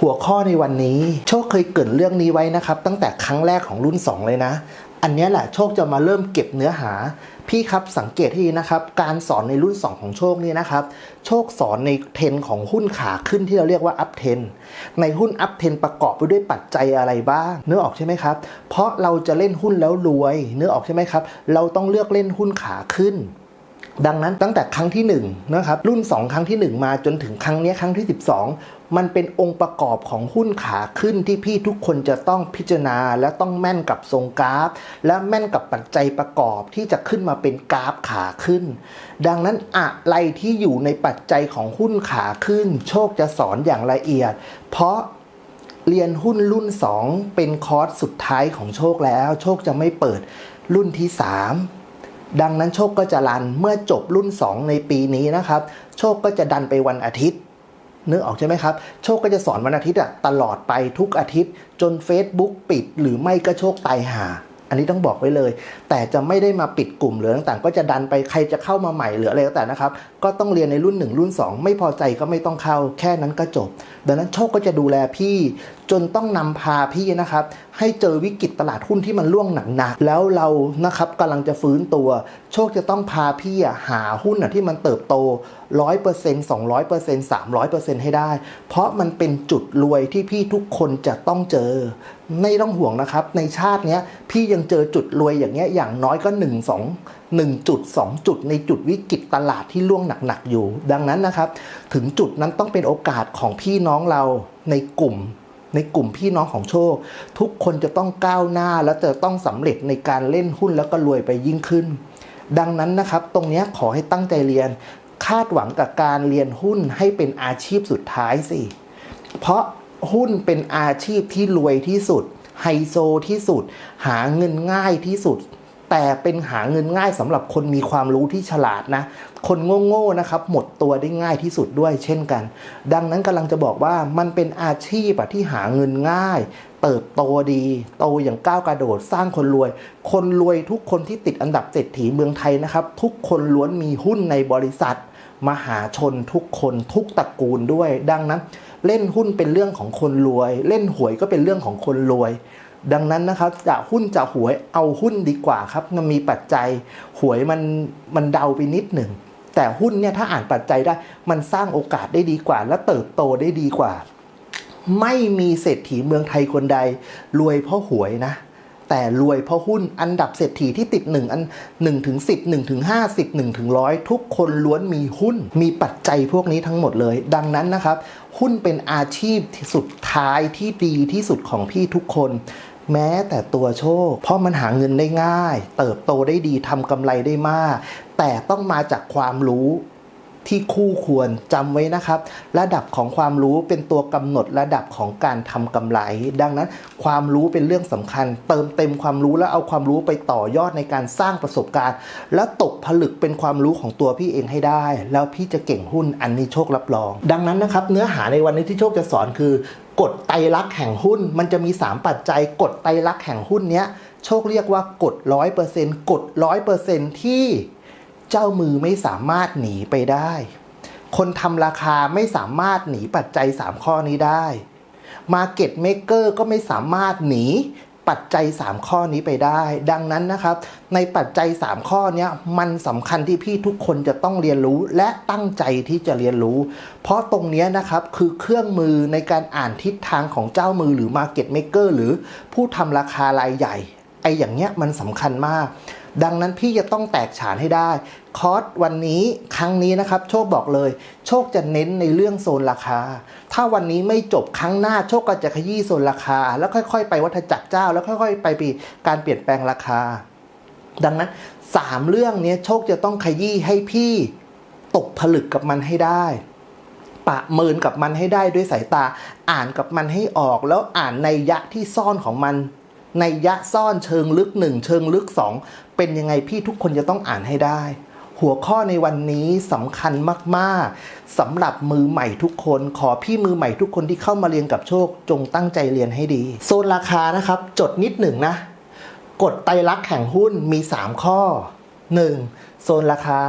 หัวข้อในวันนี้โชคเคยเกรินเรื่องนี้ไว้นะครับ ตั้งแต่ครั้งแรกของรุ่น 2 เลยนะ อันนี้แหละโชคจะมาเริ่มเก็บเนื้อหา พี่ครับสังเกตให้ดีนะครับ การสอนในรุ่น 2 ของโชคเนี่ยนะครับ โชคสอนในเทนของหุ้นขาขึ้นที่เราเรียกว่าอัพเทนในหุ้นอัพเทนประกอบไปด้วยปัจจัยอะไรบ้างเนื้อออกใช่ไหมครับ เพราะเราจะเล่นหุ้นแล้วรวยเนื้อออกใช่ไหมครับ เราต้องเลือกเล่นหุ้นขาขึ้นดังนั้นตั้งแต่ครั้งที่1นะครับรุ่น 2 ครั้งที่ 1 มาจนถึงครั้งนี้ครั้งที่ 12 มันเป็นองค์ประกอบของหุ้นขาขึ้นที่พี่ทุกคนจะต้องพิจารณา และต้องแม่นกับทรงกราฟ และแม่นกับปัจจัยประกอบที่จะขึ้นมาเป็นกราฟขาขึ้น ดังนั้นอะไรที่อยู่ในปัจจัยของหุ้นขาขึ้น โชคจะสอนอย่างละเอียด เพราะเรียนหุ้นรุ่น 2 เป็นคอร์สสุดท้ายของโชคแล้ว โชคจะไม่เปิดรุ่นที่ 3ดังนั้นโชคก็จะรันเมื่อจบรุ่น 2 ในปีนี้นะครับ โชคก็จะดันไปวันอาทิตย์ นึกออกใช่ไหมครับ โชคก็จะสอนวันอาทิตย์อะตลอดไปทุกอาทิตย์ จน Facebook ปิดหรือไม่ก็โชคตายหา อันนี้ต้องบอกไว้เลย แต่จะไม่ได้มาปิดกลุ่มหรือต่างๆ ก็จะดันไปใครจะเข้ามาใหม่หรืออะไรก็แต่นะครับ ก็ต้องเรียนในรุ่น 1 รุ่น 2 ไม่พอใจก็ไม่ต้องเข้าแค่นั้นก็จบ ดังนั้นโชคก็จะดูแลพี่ จนต้องนำพาพี่นะครับ ให้เจอวิกฤตตลาดหุ้นที่มันร่วงหนักๆแล้วเรานะครับกำลังจะฟื้นตัว โชคจะต้องพาพี่อะหาหุ้นอะที่มันเติบโต 100% 200% 300%ให้ได้ เพราะมันเป็นจุดรวยที่พี่ทุกคนจะต้องเจอ ไม่ต้องห่วงนะครับ ในชาติเนี้ยพี่ยังเจอจุดรวยอย่างเงี้ยอย่างน้อยก็ 1 2 1จุด2จุดในจุดวิกฤตตลาดที่ล่วงหนักๆอยู่ ดังนั้นนะครับ ถึงจุดนั้นต้องเป็นโอกาสของพี่น้องเราในกลุ่มในกลุ่มพี่น้องของโชค ทุกคนจะต้องก้าวหน้าและจะต้องสำเร็จในการเล่นหุ้นแล้วก็รวยไปยิ่งขึ้น ดังนั้นนะครับ ตรงนี้ขอให้ตั้งใจเรียน คาดหวังกับการเรียนหุ้นให้เป็นอาชีพสุดท้ายสิ เพราะหุ้นเป็นอาชีพที่รวยที่สุดไฮโซที่สุด หาเงินง่ายที่สุด แต่เป็นหาเงินง่ายสำหรับคนมีความรู้ที่ฉลาดนะ คนโง่ๆนะครับ หมดตัวได้ง่ายที่สุดด้วยเช่นกัน ดังนั้นกำลังจะบอกว่ามันเป็นอาชีพอะที่หาเงินง่าย เติบโตดี โตอย่างก้าวกระโดดสร้างคนรวย คนรวยทุกคนที่ติดอันดับเศรษฐีเมืองไทยนะครับ ทุกคนล้วนมีหุ้นในบริษัท มหาชนทุกคนทุกตระกูลด้วย ดังนั้น เล่นหุ้นเป็นเรื่องของคนรวย เล่นหวยก็เป็นเรื่องของคนรวย ดังนั้นนะครับจะหุ้นจะหวยเอาหุ้นดีกว่าครับมันมีปัจจัยหวยมันมันเดาไปนิดหนึ่ง แต่หุ้นเนี่ยถ้าอ่านปัจจัยได้มันสร้างโอกาสได้ดีกว่า และเติบโตได้ดีกว่า ไม่มีเศรษฐีเมืองไทยคนใด รวยเพราะหวยนะ แต่รวยเพราะหุ้นอันดับเศรษฐีที่ติด1อัน1ถึง10 1ถึง50 1ถึง100 ทุกคนล้วนมีหุ้น มีปัจจัยพวกนี้ทั้งหมดเลย ดังนั้นนะครับ หุ้นเป็นอาชีพสุดท้ายที่ดีที่สุดของพี่ทุกคน แม้แต่ตัวโชค เพราะมันหาเงินได้ง่าย เติบโตได้ดีทำกำไรได้มาก แต่ต้องมาจากความรู้ ที่คู่ควรจำไว้นะครับ ระดับของความรู้เป็นตัวกำหนดระดับของการทำกำไร ดังนั้นความรู้เป็นเรื่องสำคัญ เติมเต็มความรู้แล้วเอาความรู้ไปต่อยอดในการสร้างประสบการณ์ และตกผลึกเป็นความรู้ของตัวพี่เองให้ได้ แล้วพี่จะเก่งหุ้นอันนี้โชครับรอง ดังนั้นนะครับเนื้อหาในวันนี้ที่โชคจะสอนคือกฎไตรลักษณ์แห่งหุ้นมันจะมี 3 ปัจจัยกฎไตรลักษณ์แห่งหุ้นเนี้ยโชคเรียกว่ากฎร้อยเปอร์เซ็นต์กฎร้อยเปอร์เซ็นต์ที่ เจ้ามือไม่สามารถหนีไปได้ คนทำราคาไม่สามารถหนีปัจจัย 3 ข้อนี้ได้ Market Maker ก็ไม่สามารถหนีปัจจัย 3 ข้อนี้ไปได้ ดังนั้นนะครับ ในปัจจัย 3 ข้อนี้มันสำคัญที่พี่ทุกคนจะต้องเรียนรู้และตั้งใจที่จะเรียนรู้ เพราะตรงนี้นะครับคือเครื่องมือในการอ่านทิศทางของเจ้ามือหรือ Market Maker หรือผู้ทำราคารายใหญ่ไอ้อย่างเนี้ยมันสำคัญมาก ดังนั้นพี่จะต้องแตกฉานให้ได้ คอร์สวันนี้ครั้งนี้นะครับ โชคบอกเลย โชคจะเน้นในเรื่องโซนราคา ถ้าวันนี้ไม่จบครั้งหน้าโชคก็จะขยี้โซนราคา แล้วค่อยๆ ไปวัฏจักรเจ้า แล้วค่อยๆ ไปปีการเปลี่ยนแปลงราคา ดังนั้นสามเรื่องนี้โชคจะต้องขยี้ให้พี่ตกผลึกกับมันให้ได้ประเมินกับมันให้ได้ด้วยสายตา อ่านกับมันให้ออก แล้วอ่านในยะที่ซ่อนของมัน ในยะซ่อนเชิงลึกหนึ่งเชิงลึกสองเป็นยังไงพี่ทุกคนจะต้องอ่านให้ได้ หัวข้อในวันนี้สำคัญมาก ๆสำหรับมือใหม่ทุกคน ขอพี่มือใหม่ทุกคนที่เข้ามาเรียนกับโชค จงตั้งใจเรียนให้ดี โซนราคานะครับ จดนิดหนึ่งนะกฎไตรลักษณ์แห่งหุ้นมี 3 ข้อ 1. โซนราคา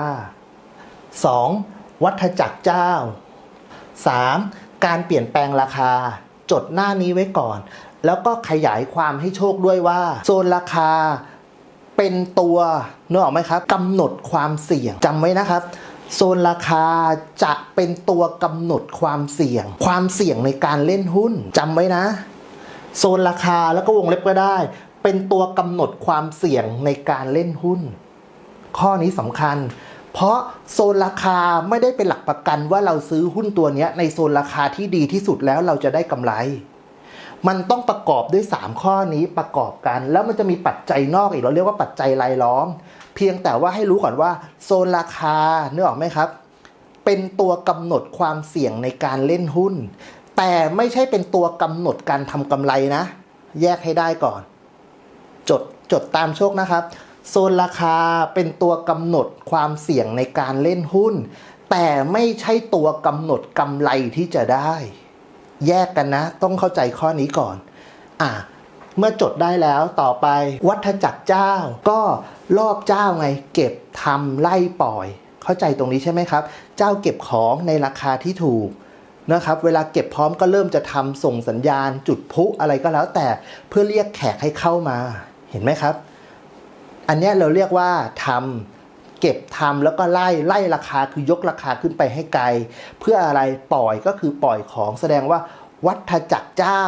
2. วัฏจักรเจ้า 3. การเปลี่ยนแปลงราคา จดหน้านี้ไว้ก่อน แล้วก็ขยายความให้โชคด้วยว่า โซนราคาเป็นตัวนึกออกไหมครับกำหนดความเสี่ยงจำไว้นะครับโซนราคาจะเป็นตัวกำหนดความเสี่ยง ความเสี่ยงในการเล่นหุ้นจำไว้นะ โซนราคาแล้วก็วงเล็บก็ได้ เป็นตัวกำหนดความเสี่ยงในการเล่นหุ้น ข้อนี้สำคัญ เพราะโซนราคาไม่ได้เป็นหลักประกันว่าเราซื้อหุ้นตัวนี้ในโซนราคาที่ดีที่สุดแล้วเราจะได้กำไร มันต้องประกอบด้วย 3 ข้อนี้ประกอบกัน แล้วมันจะมีปัจจัยนอกอีกเราเรียกว่าปัจจัยรายล้อม เพียงแต่ว่าให้รู้ก่อนว่าโซนราคาเนื้อออกไหมครับ เป็นตัวกำหนดความเสี่ยงในการเล่นหุ้น แต่ไม่ใช่เป็นตัวกำหนดการทำกำไรนะ แยกให้ได้ก่อน จดจดตามโชคนะครับโซนราคาเป็นตัวกำหนดความเสี่ยงในการเล่นหุ้น แต่ไม่ใช่ตัวกำหนดกำไรที่จะได้ แยกกันนะ ต้องเข้าใจข้อนี้ก่อน อะเมื่อจดได้แล้วต่อไปวัฏจักรเจ้า ก็รอบเจ้าไง เก็บทำไล่ปล่อย เข้าใจตรงนี้ใช่ไหมครับ เจ้าเก็บของในราคาที่ถูกนะครับเวลาเก็บพร้อมก็เริ่มจะทำส่งสัญญาณ จุดพุอะไรก็แล้วแต่เพื่อเรียกแขกให้เข้ามาเห็นไหมครับ อันนี้เราเรียกว่าทำ เก็บทำแล้วก็ไล่ไล่ราคาคือยกราคาขึ้นไปให้ไกล เพื่ออะไรปล่อยก็คือปล่อยของแสดงว่าวัฏจักรเจ้า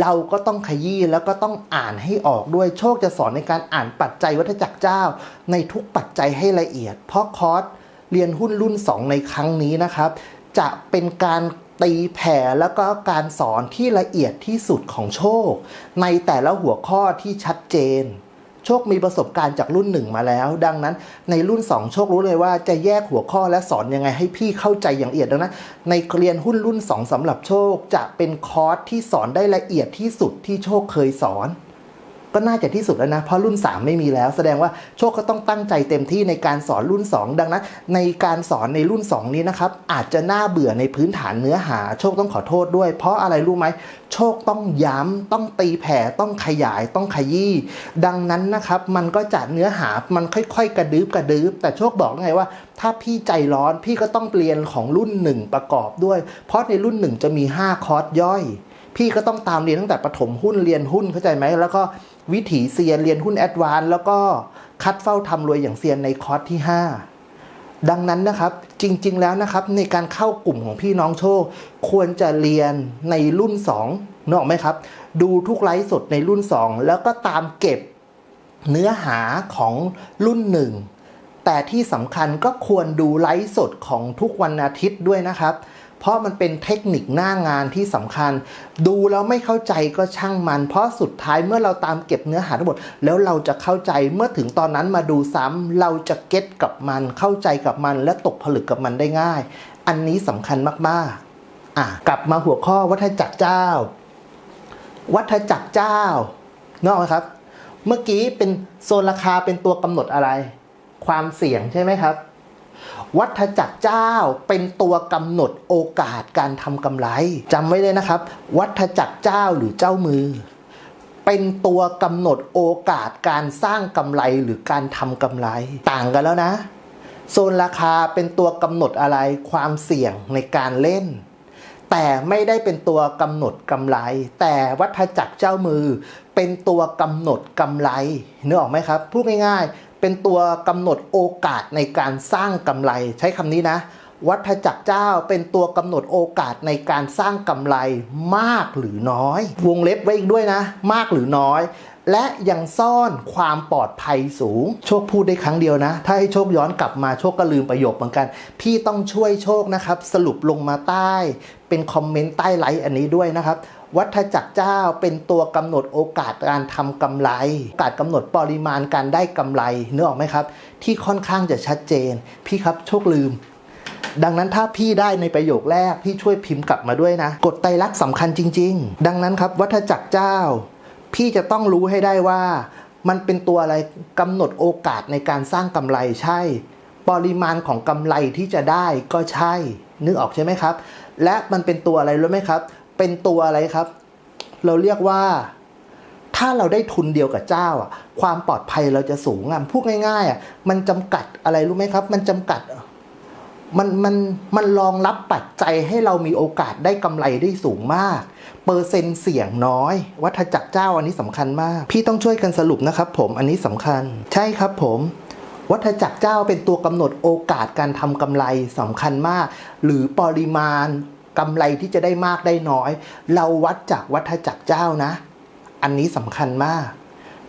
เราก็ต้องขยี้แล้วก็ต้องอ่านให้ออกด้วยโชคจะสอนในการอ่านปัจจัยวัฏจักรเจ้า ในทุกปัจจัยให้ละเอียด เพราะคอร์สเรียนหุ้นรุ่น 2 ในครั้งนี้นะครับ จะเป็นการตีแผ่แล้วก็การสอนที่ละเอียดที่สุดของโชค ในแต่ละหัวข้อที่ชัดเจน โชคมีประสบการณ์จากรุ่นหนึ่งมาแล้ว ดังนั้นในรุ่น 2 โชครู้เลยว่าจะแยกหัวข้อและสอนยังไงให้พี่เข้าใจอย่างละเอียดดังนั้นในเรียนหุ้นรุ่น 2สำหรับโชคจะเป็นคอร์สที่สอนได้ละเอียดที่สุดที่โชคเคยสอน ก็น่าจะที่สุดแล้วนะ เพราะรุ่น 3 ไม่มีแล้ว แสดงว่าโชคก็ต้องตั้งใจเต็มที่ในการสอนรุ่น 2 ดังนั้น ในการสอนในรุ่น 2 นี้นะครับ อาจจะน่าเบื่อในพื้นฐานเนื้อหา โชคต้องขอโทษด้วย เพราะอะไรรู้ไหมโชคต้องย้ำต้องตีแผ่ต้องขยายต้องขยี้ดังนั้นนะครับมันก็จะเนื้อหามันค่อย ๆ กระดืบกระดืบแต่โชคบอกไงว่า ถ้าพี่ใจร้อนพี่ก็ต้องเรียนของรุ่น 1 ประกอบด้วย เพราะในรุ่น 1 จะมี 5 คอร์สย่อย พี่ก็ต้องตามเรียนตั้งแต่ปฐมหุ้นเรียนหุ้นเข้าใจไหมแล้วก็ วิถีเซียนเรียนหุ้นแอดวานแล้วก็คัดเฝ้าทำรวยอย่างเซียนในคอร์สที่ 5 ดังนั้นนะครับจริง ๆ แล้วนะครับในการเข้ากลุ่มของพี่น้องโชค ควรจะเรียนในรุ่น2นึกออกไหมครับ ดูทุกไลฟ์สดในรุ่น 2 แล้วก็ตามเก็บเนื้อหาของรุ่น 1 แต่ที่สำคัญก็ควรดูไลฟ์สดของทุกวันอาทิตย์ด้วยนะครับ เพราะมันเป็นเทคนิคหน้างานที่สำคัญ ดูแล้วไม่เข้าใจก็ช่างมัน เพราะสุดท้ายเมื่อเราตามเก็บเนื้อหาทั้งหมด แล้วเราจะเข้าใจเมื่อถึงตอนนั้นมาดูซ้ำเราจะเก็ตกับมันเข้าใจกับมัน และตกผลึกกับมันได้ง่าย อันนี้สำคัญมากๆอะกลับมาหัวข้อวัฏจักรเจ้า วัฏจักรเจ้านกออกไหมครับ เมื่อกี้เป็นโซนราคาเป็นตัวกำหนดอะไร ความเสี่ยงใช่ไหมครับ วัฏจักรเจ้าเป็นตัวกำหนดโอกาสการทำกำไรจำไว้เลยนะครับ วัฏจักรเจ้าหรือเจ้ามือ เป็นตัวกำหนดโอกาสการสร้างกำไรหรือการทำกำไรต่างกันแล้วนะ โซนราคาเป็นตัวกำหนดอะไรความเสี่ยงในการเล่น แต่ไม่ได้เป็นตัวกำหนดกำไร แต่วัฏจักรเจ้ามือ เป็นตัวกำหนดกำไรนึกออกไหมครับพูดง่ายๆ เป็นตัวกำหนดโอกาสในการสร้างกำไร ใช้คำนี้นะ วัฏจักรเจ้าเป็นตัวกำหนดโอกาสในการสร้างกำไรมากหรือน้อย วงเล็บไว้อีกด้วยนะ มากหรือน้อย และยังซ่อนความปลอดภัยสูง โชคพูดได้ครั้งเดียวนะ ถ้าให้โชคย้อนกลับมาโชคก็ลืมประโยคเหมือนกัน พี่ต้องช่วยโชคนะครับ สรุปลงมาใต้ เป็นคอมเมนต์ใต้ไลฟ์อันนี้ด้วยนะครับ วัฏจักรเจ้าเป็นตัวกำหนดโอกาสการทำกำไรโอกาสกำหนดปริมาณการได้กำไรเนื้อออกไหมครับ ที่ค่อนข้างจะชัดเจน พี่ครับโชคลืม ดังนั้นถ้าพี่ได้ในประโยคแรก พี่ช่วยพิมพ์กลับมาด้วยนะ กฎไตรลักษณ์สำคัญจริง ๆ ดังนั้นครับวัฏจักรเจ้า พี่จะต้องรู้ให้ได้ว่า มันเป็นตัวอะไรกำหนดโอกาสในการสร้างกำไรใช่ ปริมาณของกำไรที่จะได้ก็ใช่นึกออกใช่ไหมครับ และมันเป็นตัวอะไรรู้ไหมครับ เป็นตัวอะไรครับ เราเรียกว่า ถ้าเราได้ทุนเดียวกับเจ้าอะ ความปลอดภัยเราจะสูงอะพูดง่ายๆอะมันจำกัดอะไรรู้ไหมครับ มันจำกัดมันมันมันรองรับปัจจัยให้เรามีโอกาสได้กำไรได้สูงมาก เปอร์เซ็นต์เสี่ยงน้อย วัฏจักรเจ้าอันนี้สำคัญมาก พี่ต้องช่วยกันสรุปนะครับ ผมอันนี้สำคัญ ใช่ครับผม วัฏจักรเจ้าเป็นตัวกำหนดโอกาสการทำกำไรสำคัญมาก หรือปริมาณ กำไรที่จะได้มากได้น้อย เราวัดจากวัฏจักรเจ้านะ อันนี้สำคัญมาก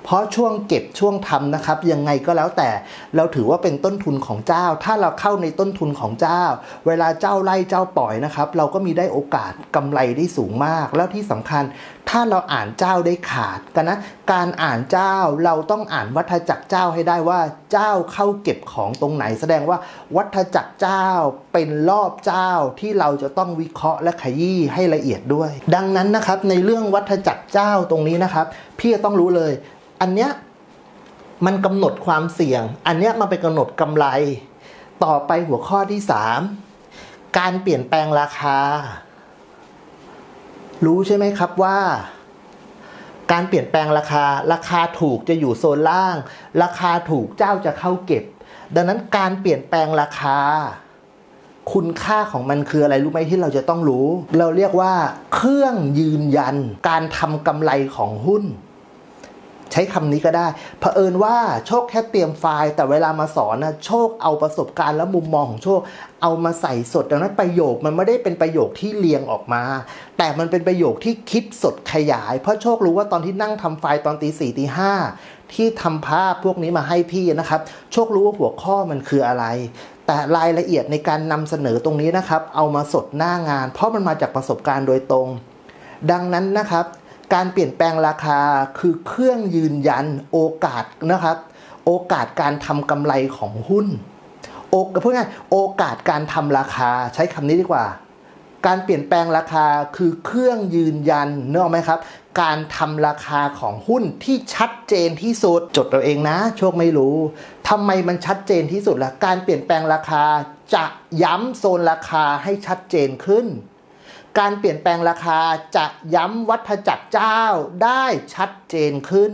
เพราะช่วงเก็บช่วงทำนะครับ ยังไงก็แล้วแต่เราถือว่าเป็นต้นทุนของเจ้า ถ้าเราเข้าในต้นทุนของเจ้า เวลาเจ้าไล่เจ้าปล่อยนะครับ เราก็มีได้โอกาสกำไรได้สูงมาก แล้วที่สำคัญ ถ้าเราอ่านเจ้าได้ขาดกันนะการอ่านเจ้าเราต้องอ่านวัฏจักรเจ้าให้ได้ว่าเจ้าเข้าเก็บของตรงไหน แสดงว่าวัฏจักรเจ้าเป็นรอบเจ้าที่เราจะต้องวิเคราะห์และขยี้ให้ละเอียดด้วย ดังนั้นนะครับในเรื่องวัฏจักรเจ้าตรงนี้นะครับ พี่จะต้องรู้เลย อันเนี้ยมันกำหนดความเสี่ยง อันเนี้ยมันไปกำหนดกำไร ต่อไปหัวข้อที่ 3 การเปลี่ยนแปลงราคา รู้ใช่ไหมครับว่า การเปลี่ยนแปลงราคา ราคาถูกจะอยู่โซนล่าง ราคาถูกเจ้าจะเข้าเก็บ ดังนั้นการเปลี่ยนแปลงราคา คุณค่าของมันคืออะไรรู้ไหมที่เราจะต้องรู้ เราเรียกว่า เครื่องยืนยัน การทำกำไรของหุ้น ใช้คำนี้ก็ได้เผอิญว่าโชคแค่เตรียมไฟล์ แต่เวลามาสอนนะโชคเอาประสบการณ์และมุมมองของโชค เอามาใส่สดดังนั้นประโยคมันไม่ได้เป็นประโยคที่เรียงออกมา แต่มันเป็นประโยคที่คิดสดขยาย เพราะโชครู้ว่าตอนที่นั่งทำไฟล์ตอนตีสี่ตีห้าที่ทำภาพพวกนี้มาให้พี่นะครับ โชครู้ว่าหัวข้อมันคืออะไร แต่รายละเอียดในการนำเสนอตรงนี้นะครับ เอามาสดหน้างาน เพราะมันมาจากประสบการณ์โดยตรง ดังนั้นนะครับ การเปลี่ยนแปลงราคาคือเครื่องยืนยันโอกาสนะครับ โอกาสการทำกำไรของหุ้นโอกพูดง่ายโอกาสการทำราคาใช้คำนี้ดีกว่า การเปลี่ยนแปลงราคาคือเครื่องยืนยันเนอะไหมครับ การทำราคาของหุ้นที่ชัดเจนที่สุดจดตัวเองนะ โชคไม่รู้ทำไมมันชัดเจนที่สุดล่ะการเปลี่ยนแปลงราคาจะย้ำโซนราคาให้ชัดเจนขึ้น การเปลี่ยนแปลงราคาจะย้ำวัฏจักรเจ้าได้ชัดเจนขึ้น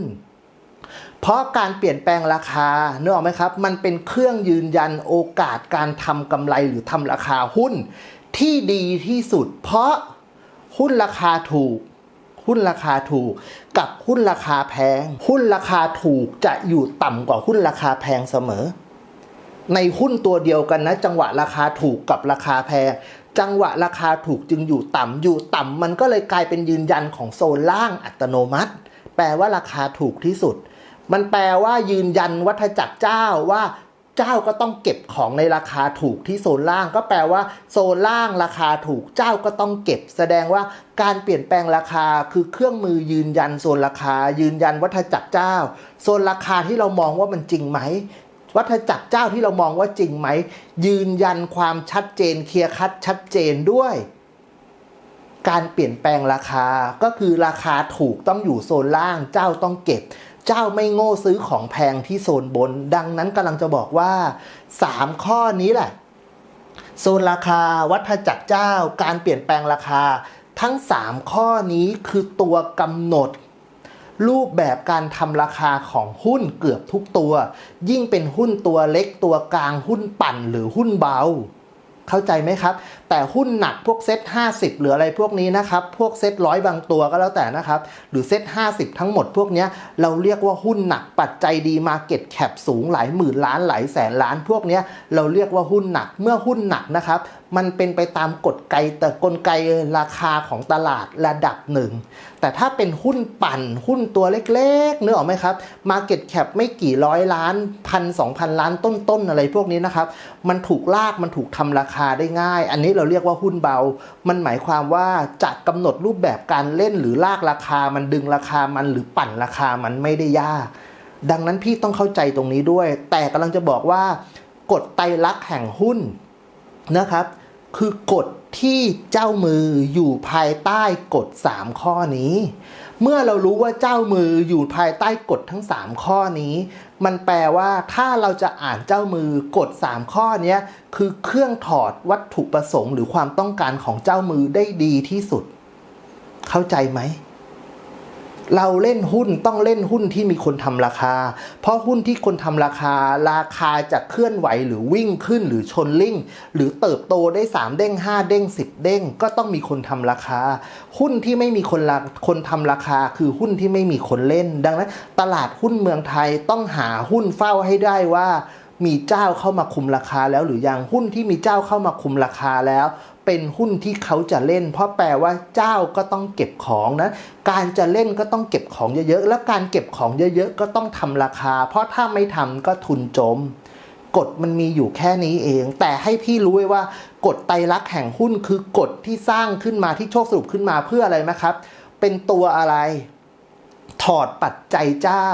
เพราะการเปลี่ยนแปลงราคาเนื้อออกไหมครับ มันเป็นเครื่องยืนยันโอกาสการทำกำไรหรือทำราคาหุ้นที่ดีที่สุด เพราะหุ้นราคาถูก หุ้นราคาถูก กับหุ้นราคาแพง หุ้นราคาถูกจะอยู่ต่ำกว่าหุ้นราคาแพงเสมอในหุ้นตัวเดียวกันนะ จังหวะราคาถูกกับราคาแพง จังหวะราคาถูกจึงอยู่ต่ำอยู่ต่ำมันก็เลยกลายเป็นยืนยันของโซนล่างอัตโนมัติ แปลว่าราคาถูกที่สุด มันแปลว่ายืนยันวัฏจักรเจ้าว่าเจ้าก็ต้องเก็บของในราคาถูกที่โซนล่าง ก็แปลว่าโซนล่างราคาถูกเจ้าก็ต้องเก็บ แสดงว่าการเปลี่ยนแปลงราคาคือเครื่องมือยืนยันโซนราคา ยืนยันวัฏจักรเจ้า โซนราคาที่เรามองว่ามันจริงไหม วัฏจักรเจ้าที่เรามองว่าจริงไหม ยืนยันความชัดเจนเคลียร์คัดชัดเจนด้วย การเปลี่ยนแปลงราคาก็คือราคาถูกต้องอยู่โซนล่างเจ้าต้องเก็บ เจ้าไม่โง่ซื้อของแพงที่โซนบน ดังนั้นกำลังจะบอกว่า 3 ข้อนี้แหละ โซนราคาวัฏจักรเจ้า การเปลี่ยนแปลงราคา ทั้ง 3 ข้อนี้คือตัวกำหนด รูปแบบการทำราคาของหุ้นเกือบทุกตัว ยิ่งเป็นหุ้นตัวเล็กตัวกลางหุ้นปั่นหรือหุ้นเบา เข้าใจไหมครับ แต่หุ้นหนักพวกเซ็ต50 หรืออะไรพวกนี้นะครับ พวกเซ็ตร้อยบางตัวก็แล้วแต่นะครับ หรือเซ็ต50 ทั้งหมดพวกนี้เราเรียกว่าหุ้นหนักปัจจัยดีมาเก็ตแคปสูงหลายหมื่นล้านหลายแสนล้านพวกนี้เราเรียกว่าหุ้นหนักเมื่อหุ้นหนักนะครับมันเป็นไปตามกฎไกแต่กลไกราคาของตลาดระดับหนึ่ง แต่ถ้าเป็นหุ้นปั่นหุ้นตัวเล็กๆเนื้อออกไหมครับ Market Cap ไม่กี่ร้อยล้านพันสองพันล้านต้นๆอะไรพวกนี้นะครับ มันถูกลากมันถูกทำราคาได้ง่าย อันนี้เราเรียกว่าหุ้นเบา มันหมายความว่าจะกำหนดรูปแบบการเล่นหรือลากราคา มันดึงราคามันหรือปั่นราคามันไม่ได้ยาก ดังนั้นพี่ต้องเข้าใจตรงนี้ด้วย แต่กำลังจะบอกว่ากฎไตรลักษณ์แห่งหุ้นนะครับ คือกฎ ที่เจ้ามืออยู่ภายใต้กฎ 3 ข้อนี้ เมื่อเรารู้ว่าเจ้ามืออยู่ภายใต้กฎทั้ง 3 ข้อนี้ มันแปลว่าถ้าเราจะอ่านเจ้ามือกฎ 3 ข้อนี้คือเครื่องถอดวัตถุประสงค์ หรือความต้องการของเจ้ามือได้ดีที่สุด เข้าใจไหม เราเล่นหุ้นต้องเล่นหุ้นที่มีคนทำราคา เพราะหุ้นที่คนทำราคา ราคาจะเคลื่อนไหวหรือวิ่งขึ้นหรือชนลิ่งหรือเติบโตได้ 3 เด้ง 5 เด้ง 10 เด้ง ก็ต้องมีคนทำราคา หุ้นที่ไม่มีคนคนทำราคาคือหุ้นที่ไม่มีคนเล่น ดังนั้น ตลาดหุ้นเมืองไทยต้องหาหุ้นเฝ้าให้ได้ว่ามีเจ้าเข้ามาคุมราคาแล้วหรือยังหุ้นที่มีเจ้าเข้ามาคุมราคาแล้ว เป็นหุ้นที่เขาจะเล่น เพราะแปลว่าเจ้าก็ต้องเก็บของนะ การจะเล่นก็ต้องเก็บของเยอะๆ แล้วการเก็บของเยอะๆ ก็ต้องทำราคา เพราะถ้าไม่ทำก็ทุนจม กฎมันมีอยู่แค่นี้เอง แต่ให้พี่รู้ไว้ว่ากฎไตรลักษณ์แห่งหุ้นคือกฎที่สร้างขึ้นมาที่โชคสรุปขึ้นมาเพื่ออะไรนะครับ เป็นตัวอะไร ถอดปัจจัยเจ้า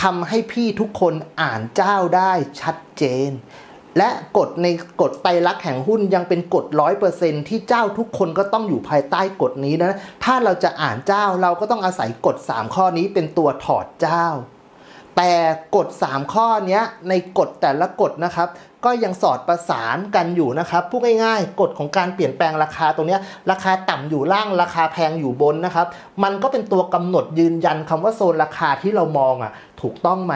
ทำให้พี่ทุกคนอ่านเจ้าได้ชัดเจน และกฎในกฎไตรลักษณ์แห่งหุ้นยังเป็นกฎร้อยเปอร์เซนที่เจ้าทุกคนก็ต้องอยู่ภายใต้กฎนี้นะ ถ้าเราจะอ่านเจ้าเราก็ต้องอาศัยกฎ 3 ข้อนี้เป็นตัวถอดเจ้า แต่กฎ 3 ข้อนี้ในกฎแต่ละกฎนะครับ ก็ยังสอดประสานกันอยู่นะครับพูดง่ายๆกฎของการเปลี่ยนแปลงราคาตรงนี้ราคาต่ำอยู่ล่างราคาแพงอยู่บนนะครับ มันก็เป็นตัวกำหนดยืนยันคำว่าโซนราคาที่เรามองอะ ถูกต้องไหม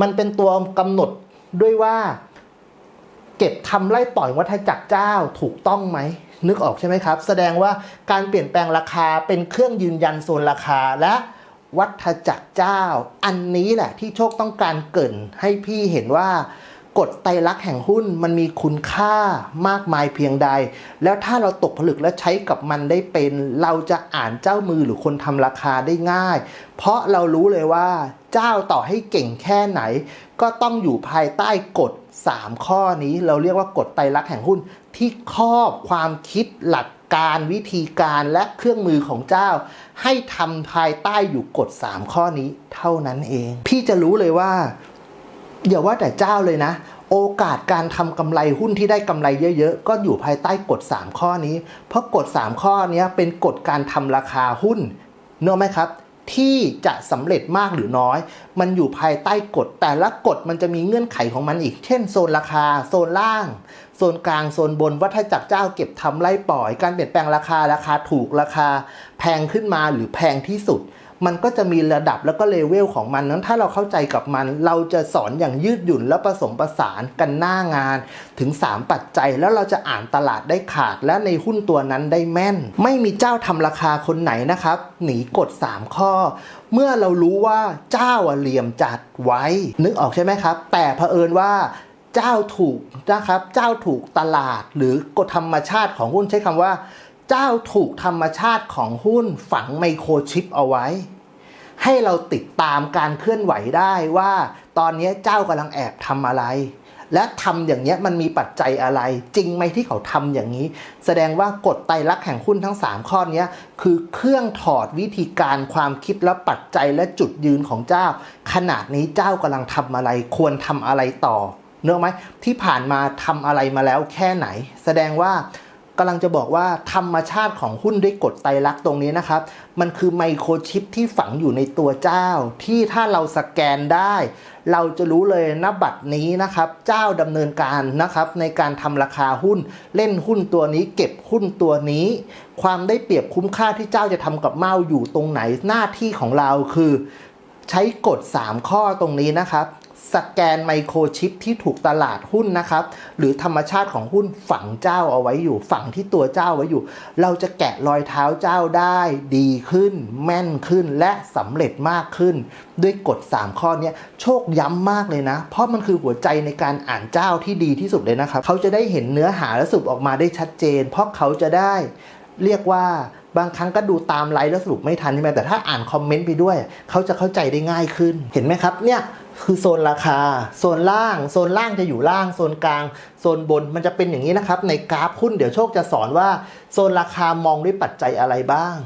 มันเป็นตัวกำหนดด้วยว่า เก็บทำไล่ปล่อยวัฏจักรเจ้าถูกต้องไหมนึกออกใช่ไหมครับ แสดงว่าการเปลี่ยนแปลงราคาเป็นเครื่องยืนยันโซนราคาและวัฏจักรเจ้า อันนี้แหละที่โชคต้องการเกินให้พี่เห็นว่า กฎไตรลักษณ์แห่งหุ้นมันมีคุณค่ามากมายเพียงใด แล้วถ้าเราตกผลึกและใช้กับมันได้เป็น เราจะอ่านเจ้ามือหรือคนทำราคาได้ง่าย เพราะเรารู้เลยว่าเจ้าต่อให้เก่งแค่ไหน ก็ต้องอยู่ภายใต้กฎ 3 ข้อนี้เราเรียกว่ากฎไตรลักษณ์แห่งหุ้นที่ครอบความคิดหลักการวิธีการและเครื่องมือของเจ้า ให้ทำภายใต้อยู่กฎ 3 ข้อนี้เท่านั้นเอง พี่จะรู้เลยว่า อย่าว่าแต่เจ้าเลยนะ โอกาสการทำกำไรหุ้นที่ได้กำไรเยอะๆ ก็อยู่ภายใต้กฎ 3 ข้อนี้ เพราะกฎ 3 ข้อนี้เป็นกฎการทำราคาหุ้นเนอะไหมครับ ที่จะสำเร็จมากหรือน้อย มันอยู่ภายใต้กฎแต่ละกฎมันจะมีเงื่อนไขของมันอีก เช่นโซนราคา โซนล่าง โซนกลางโซนบนวัฏจักรเจ้าเก็บทำไล่ปล่อย การเปลี่ยนแปลงราคาราคาถูกราคา แพงขึ้นมาหรือแพงที่สุด มันก็จะมีระดับแล้วก็เลเวลของมันนั้นถ้าเราเข้าใจกับมัน เราจะสอนอย่างยืดหยุ่นและผสมประสานกันหน้างานถึง 3 ปัจจัย แล้วเราจะอ่านตลาดได้ขาด และในหุ้นตัวนั้นได้แม่น ไม่มีเจ้าทำราคาคนไหนนะครับ หนีกฎ 3 ข้อ เมื่อเรารู้ว่าเจ้าเหลี่ยมจัดไว้ นึกออกใช่ไหมครับ แต่เผอิญว่าเจ้าถูกนะครับ เจ้าถูกตลาดหรือกฎธรรมชาติของหุ้นใช้คำว่า เจ้าถูกธรรมชาติของหุ้นฝังไมโครชิปเอาไว้ ให้เราติดตามการเคลื่อนไหวได้ว่า ตอนนี้เจ้ากำลังแอบทำอะไร และทำอย่างนี้มันมีปัจจัยอะไร จริงไหมที่เขาทำอย่างนี้ แสดงว่ากฎไตรลักษณ์แห่งหุ้นทั้ง 3 ข้อนี้คือเครื่องถอดวิธีการความคิดและปัจจัยและจุดยืนของเจ้า ขนาดนี้เจ้ากำลังทำอะไร ควรทำอะไรต่อเนกอะไหมที่ผ่านมาทำอะไรมาแล้วแค่ไหน แสดงว่า กำลังจะบอกว่าธรรมชาติของหุ้นด้วยกฎไตรลักษณ์ตรงนี้นะครับ มันคือไมโครชิปที่ฝังอยู่ในตัวเจ้า ที่ถ้าเราสแกนได้ เราจะรู้เลยณบัตรนี้นะครับ เจ้าดำเนินการนะครับ ในการทำราคาหุ้น เล่นหุ้นตัวนี้ เก็บหุ้นตัวนี้ ความได้เปรียบคุ้มค่าที่เจ้าจะทำกับเมาอยู่ตรงไหนหน้าที่ของเราคือ ใช้กฎ 3 ข้อตรงนี้นะครับ สแกนไมโครชิปที่ถูกตลาดหุ้นนะครับ หรือธรรมชาติของหุ้นฝังเจ้าเอาไว้อยู่ ฝังที่ตัวเจ้าไว้อยู่ เราจะแกะรอยเท้าเจ้าได้ดีขึ้น แม่นขึ้นและสำเร็จมากขึ้น ด้วยกฎ 3 ข้อนี้โชคย้ำมากเลยนะ เพราะมันคือหัวใจในการอ่านเจ้าที่ดีที่สุดเลยนะครับ เขาจะได้เห็นเนื้อหาและสรุปออกมาได้ชัดเจน เพราะเขาจะได้เรียกว่า บางครั้งก็ดูตามไลฟ์แล้วสรุปไม่ทันใช่ไหมแต่ถ้าอ่านคอมเมนต์ไปด้วย เขาจะเข้าใจได้ง่ายขึ้น เห็นไหมครับเนี่ยคือโซนราคา โซนล่าง โซนล่างจะอยู่ล่าง โซนกลาง โซนบน มันจะเป็นอย่างนี้นะครับ ในกราฟหุ้นเดี๋ยวโชคจะสอนว่า โซนราคามองด้วยปัจจัยอะไรบ้าง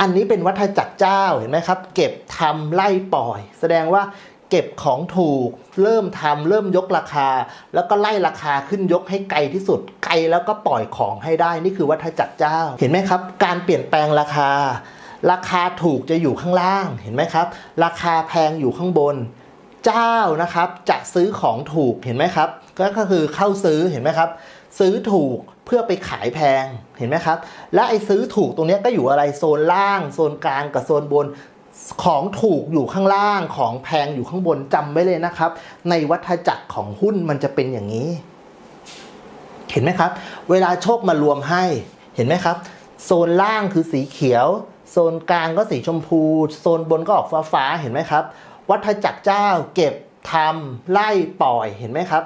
อันนี้เป็นวัฏจักรเจ้า เห็นไหมครับ เก็บทำไล่ปล่อย แสดงว่า เก็บของถูก เริ่มทำเริ่มยกราคา แล้วก็ไล่ราคาขึ้นยกให้ไกลที่สุด ไกลแล้วก็ปล่อยของให้ได้นี่คือวัฏจักรเจ้า เห็นไหมครับ การเปลี่ยนแปลงราคา ราคาถูกจะอยู่ข้างล่างเห็นไหมครับ ราคาแพงอยู่ข้างบน เจ้านะครับจะซื้อของถูกเห็นไหมครับ ก็คือเข้าซื้อเห็นไหมครับ ซื้อถูกเพื่อไปขายแพงเห็นไหมครับ และไอ้ซื้อถูกตรงนี้ก็อยู่อะไรโซนล่าง โซนกลางกับโซนบน ของถูกอยู่ข้างล่างของแพงอยู่ข้างบนจำไว้เลยนะครับ ในวัฏจักรของหุ้นมันจะเป็นอย่างนี้ เห็นไหมครับ เวลาโชคมารวมให้เห็นไหมครับ โซนล่างคือสีเขียว โซนกลางก็สีชมพู โซนบนก็ออกฟ้าฟ้าๆเห็นไหมครับ วัฏจักรเจ้าเก็บทำไล่ปล่อยเห็นไหมครับ